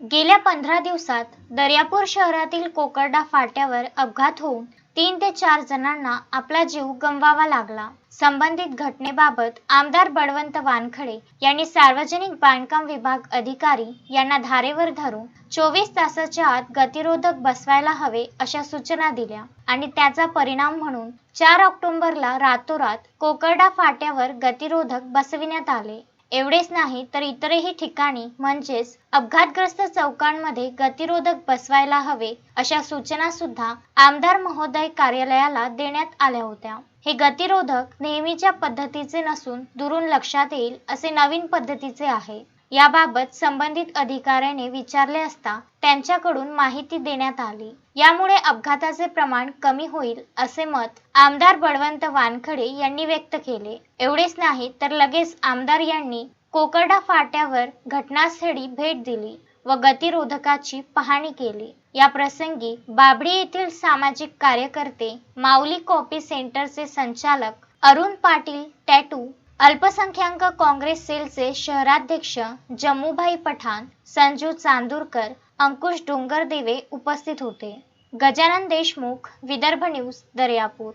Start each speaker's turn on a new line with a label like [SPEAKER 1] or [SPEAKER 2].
[SPEAKER 1] गेल्या पंधरा दिवसात दर्यापूर शहरातील कोकर्डा फाट्यावर अपघात होऊन तीन ते चार जणांना आपला जीव गमवावा लागला. संबंधित घटनेबाबत आमदार बळवंत वानखडे यांनी सार्वजनिक बांधकाम विभाग अधिकारी यांना धारेवर धरून चोवीस तासाच्या आत गतिरोधक बसवायला हवे अशा सूचना दिल्या आणि त्याचा परिणाम म्हणून चार ऑक्टोबरला रातोरात कोकर्डा फाट्यावर गतिरोधक बसविण्यात आले. एवढेच नाही तर इतरही ठिकाणी म्हणजेच अपघातग्रस्त चौकांमध्ये गतिरोधक बसवायला हवे अशा सूचना सुद्धा आमदार महोदय कार्यालयाला देण्यात आल्या होत्या. हे गतिरोधक नेहमीच्या पद्धतीचे नसून दुरून लक्षात येईल असे नवीन पद्धतीचे आहे. याबाबत संबंधित अधिकाऱ्याने विचारले असता त्यांच्याकडून माहिती देण्यात आली. यामुळे अपघाताचे प्रमाण कमी होईल असे मत आमदार बळवंत वानखडे यांनी व्यक्त केले. एवढेच नाही तर लगेच आमदार यांनी कोकर्डा फाट्यावर घटनास्थळी भेट दिली व गतिरोधकाची पाहणी केली. या प्रसंगी बाबडी येथील सामाजिक कार्यकर्ते माऊली कॉपी सेंटरचे संचालक अरुण पाटील टॅटू अल्पसंख्याक काँग्रेस सेलचे शहराध्यक्ष जम्मूभाई पठाण संजू चांदूरकर अंकुश डोंगरदेवे उपस्थित होते. गजानन देशमुख विदर्भ न्यूज दर्यापूर.